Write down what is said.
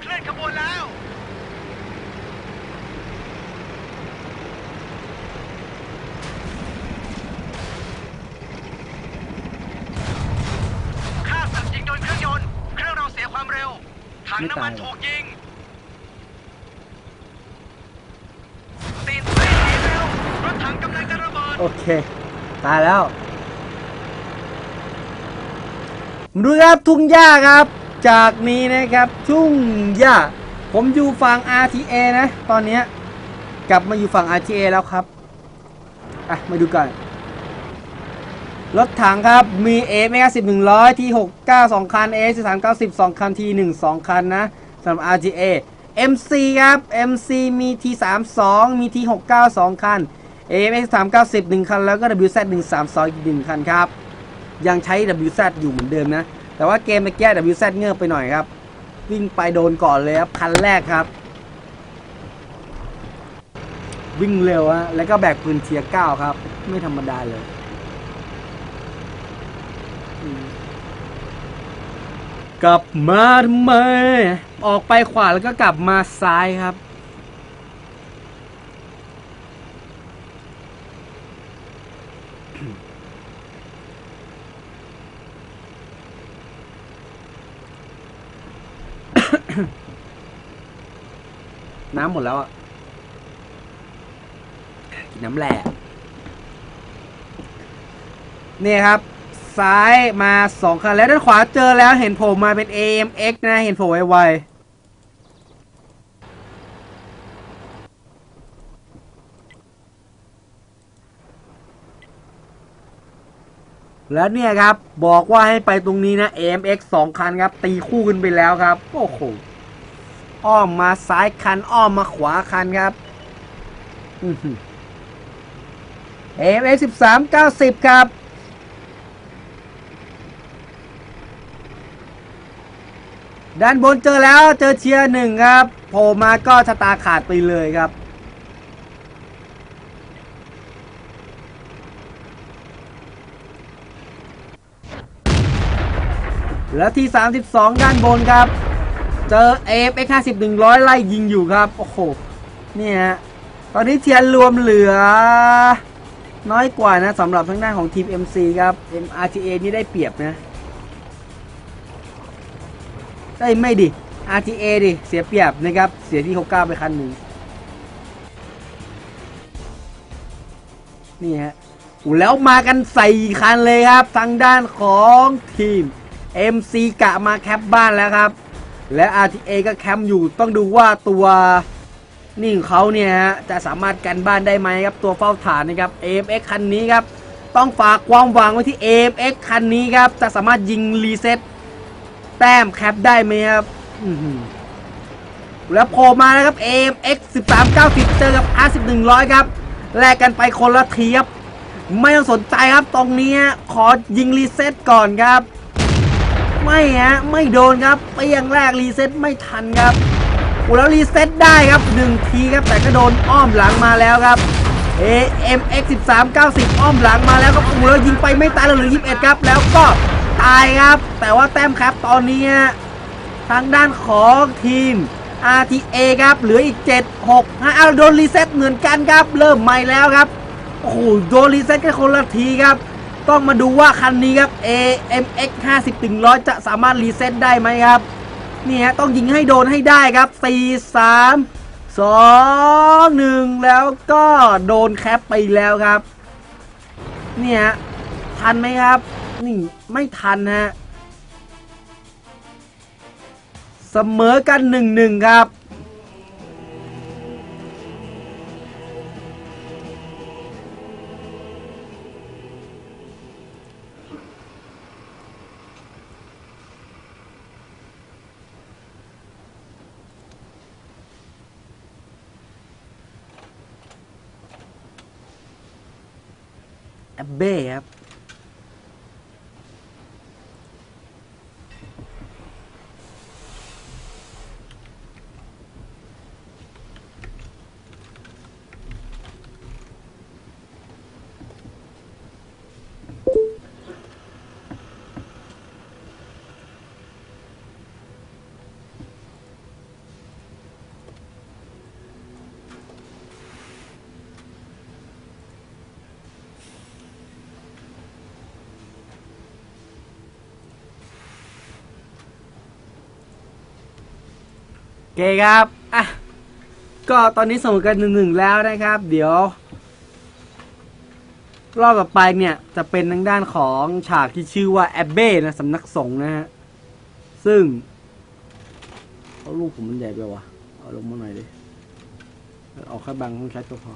เคลื่อนขบวนแล้ว ข้าสัตว์ยิงโดนเครื่องยนต์ เครื่องเราเสียความเร็ว ถังน้ำมันถูกยิง ตีนเต้นหนีเร็ว รถถังกำลังจะระเบิด โอเค ตายแล้วมาดูครับทุ่งหญ้าครับ จากนี้นะครับทุ่งหญ้าผมอยู่ฝั่ง RTA นะ ตอนนี้กลับมาอยู่ฝั่ง RTA แล้วครับ อะ มาดูกันรถถังครับ มี A เมกา10 100ที่69 2คัน A 13 90 2คัน T 1 2คันนะสำหรับ RTA MC ครับ MC มี T 3 2มี T 69 2คัน A 13 90 1คัน แล้วก็ WZ 1 3 2อีก1คันครับ ยังใช้ WZ อยู่เหมือนเดิมนะ แต่ว่าเกมเมื่อกี้ WZ เงือบไปหน่อยครับ วิ่งไปโดนก่อนเลยครับคันแรกครับ วิ่งเร็วฮะแล้วก็แบกปืนเทียร์9ครับ ไม่ธรรมดาเลย กลับมาทำไม ออกไปขวาแล้วก็กลับมาซ้ายครับ น้ำหมดแล้วอะ กินน้ำแหล่นี่ครับ ซ้ายมาสองคันแล้วด้านขวาเจอแล้วเห็นโผล่มาเป็น AMX นะ เห็นโผล่ไวๆ แล้วเนี่ยครับบอกว่าให้ไปตรงนี้นะ AMX สองคันครับ ตีคู่กันไปแล้วครับ โอ้โหอ้อมมาซ้ายคัน อ้อมมาขวาคันครับอือหือ AMX 13 90 ครับด้านบนเจอแล้วเจอเชียร์หนึ่งครับโผล่มาก็ชะตาขาดไปเลยครับ แล้วที่ 32 ด้านบนครับ เจอ AFX 50 100ไล่ยิงอยู่ครับ โอ้โหนี่ฮะตอนนี้เทียนรวมเหลือ น้อยกว่านะสำหรับทางด้านของทีม MC ครับ MRTA นี่ได้เปรียบนะเอ้ไม่ดิ RTA ดิ เสียเปรียบนะครับ เสียที่ 69 ไปคันหนึ่งนี่ฮะแล้วมากันใส่คันเลยครับ ทางด้านของทีม MC กะมาแคปบ้านแล้วครับ และ RTA ก็แคมป์อยู่ต้องดูว่าตัวนี่ของเขาเนี่ยฮะจะสามารถกันบ้านได้ไหมครับตัวเฝ้าฐานนะครับ AMX คันนี้ครับ ต้องฝากความหวังไว้ที่ AMX คันนี้ครับ จะสามารถยิงรีเซ็ตแต้มแคปได้ไหมครับแล้วโผล่มานะครับ AMX 13 90 เจอกับ R1100 ครับแลกกันไปคนละทีครับ ไม่ต้องสนใจครับตรงนี้ขอยิงรีเซ็ตก่อนครับ ไม่ฮะไม่โดนครับเปียงแรกรีเซ็ตไม่ทันครับโอ้แล้วรีเซ็ตได้ครับ1ทีครับแต่ก็โดนอ้อมหลังมาแล้วครับ AMX 13 90 อ้อมหลังมาแล้วครับโอ้แล้วยิงไปไม่ตายเลยเหลือ21 ครับ แล้วก็ตายครับ แต่ว่าแต้มครับตอนนี้ทางด้านของทีม RTA ครับเหลืออีก 7 6 5เอาโดนรีเซ็ตเหมือนกันครับ เริ่มใหม่แล้วครับโอ้โหโดนรีเซ็ตแค่คนละทีครับ ต้องมาดูว่าคันนี้ครับ AMX 50ถึง100 จะสามารถรีเซ็ตได้ไหมครับ นี่ฮะต้องยิงให้โดนให้ได้ครับ 4 3 2 1 แล้วก็โดนแคปไปแล้วครับ เนี่ย ทันไหมครับ นี่ไม่ทันฮะ เสมอกันหนึ่งหนึ่งครับ แเคครับอะก็ตอนนี้สมอกันหนึ่งหนึ่งแล้วนะครับ เดี๋ยว รอบต่อไปเนี่ยจะเป็นทางด้านของฉากที่ชื่อว่าแอบเบ้นะสำนักสงฆ์นะฮะ ซึ่งเอาลูกผมมันใหญ่ไปวะเอาลงมาหน่อยดิ เอาแค่บางห้องใชทก็พอ